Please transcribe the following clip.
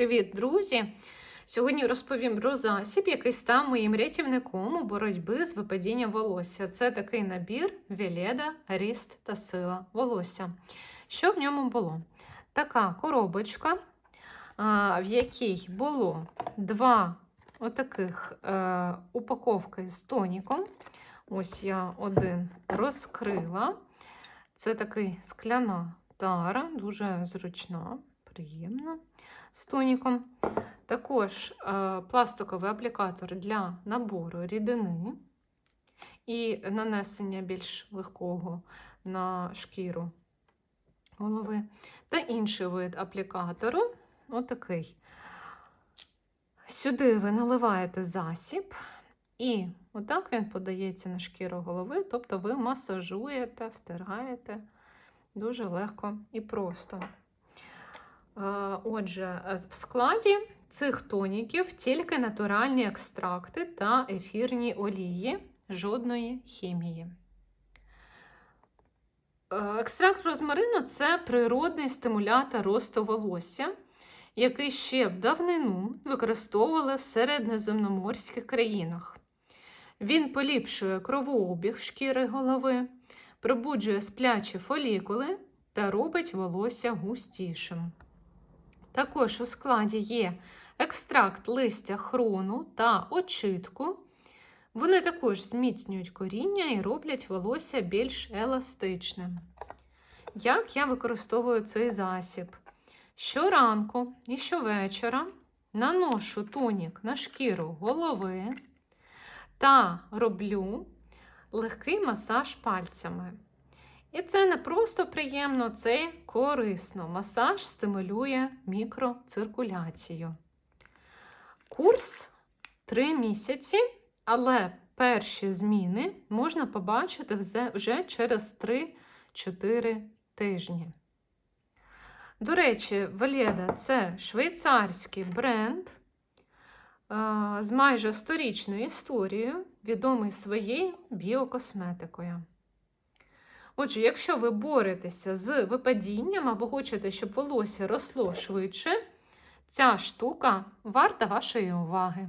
Привіт, друзі! Сьогодні розповім про засіб, який став моїм рятівником у боротьбі з випадінням волосся. Це такий набір Веледа, Ріст та сила волосся. Що в ньому було? Така коробочка, в якій було два отаких е, упаковки з тоніком. Ось я один розкрила. Це такий скляна тара, дуже зручна, приємна з тоніком. Також е, пластиковий аплікатор для набору рідини і нанесення більш легкого на шкіру голови. Та інший вид аплікатору отакий. Сюди ви наливаєте засіб, і отак він подається на шкіру голови, тобто ви масажуєте, втираєте дуже легко і просто. Е, Отже, в складі цих тоніків тільки натуральні екстракти та ефірні олії, жодної хімії. Е, Екстракт розмарину це природний стимулятор росту волосся, який ще в давнину використовували в середньоземноморських країнах. Він поліпшує кровообіг шкіри голови, пробуджує сплячі фолікули та робить волосся густішим. Також у складі є екстракт листя хрону та очитку. Вони також зміцнюють коріння і роблять волосся більш еластичним. Як я використовую цей засіб? Щоранку і щовечора наношу тонік на шкіру голови та роблю легкий масаж пальцями. І це не просто приємно, це корисно. Масаж стимулює мікроциркуляцію. Курс 3 місяці, але перші зміни можна побачити вже через 3-4 тижні. До речі, Веледа це швейцарський бренд з майже сторічною історією, відомий своєю біокосметикою. Отже, якщо ви боретеся з випадінням або хочете, щоб волосся росло швидше, ця штука варта вашої уваги.